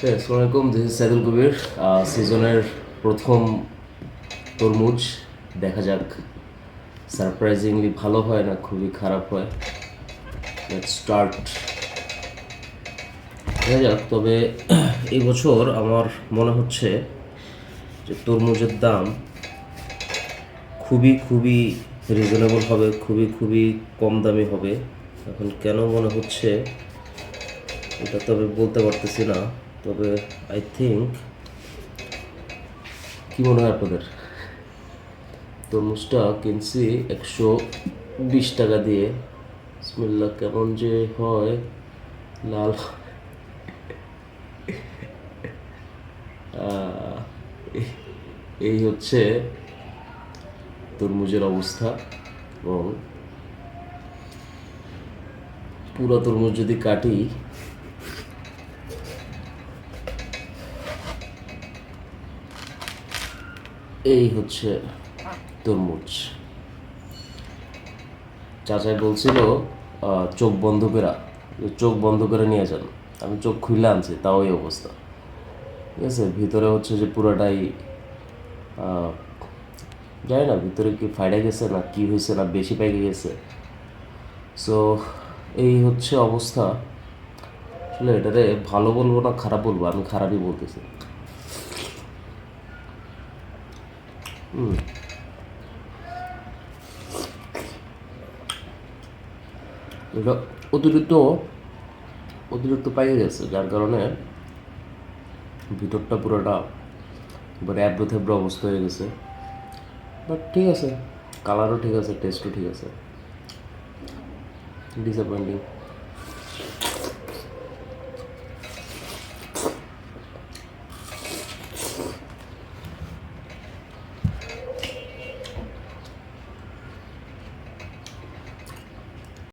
আসসালামু আলাইকুম this is Saidul কবির। সিজনের প্রথম তরমুজ, দেখা যাক। সারপ্রাইজিংলি ভালো হয় না, খুবই খারাপ হয়। লেটস স্টার্ট দেখা যাক, তবে এই বছর আমার মনে হচ্ছে যে তরমুজের দাম খুবই খুবই রিজনেবল হবে, খুবই খুবই কম দামি হবে। এখন কেন মনে হচ্ছে, এটা তবে বলতে পারতেছি না। তবে আই থিঙ্ক কি মনে হয় আপনাদের? তরমুজটা কিনছি একশো বিশ টাকা দিয়ে। বিসমিল্লাহ, কেমন যে হয়, লাল। এই হচ্ছে তরমুজের অবস্থা এবং পুরো তরমুজ যদি কাটি এই হচ্ছে তরমুজ। চাচাই বলছিল চোখ বন্ধ করা। চোখ বন্ধ করে নিয়ে যান। আমি চোখ খুলে আনছি, তাও এই অবস্থা। ঠিক আছে, ভিতরে হচ্ছে যে পুরোটাই জানি না, ভিতরে কি ফাইডে গেছে না কি হয়েছে না বেশি পাইকে গেছে। সো এই হচ্ছে অবস্থা। আসলে এটারে ভালো বলব না খারাপ বলব, আমি খারাপই বলতেছি। হুম এটা অতিরিক্ত অতিরিক্ত পাইয়ে গেছে যার কারণে ভিতরটা পুরোটা এবারে অ্যাব্রো থ্যাব্রো অবস্থা হয়ে গেছে। বাট ঠিক আছে। কালারও ঠিক আছে টেস্টও ঠিক আছে। ডিসঅ্যাপয়েন্টিং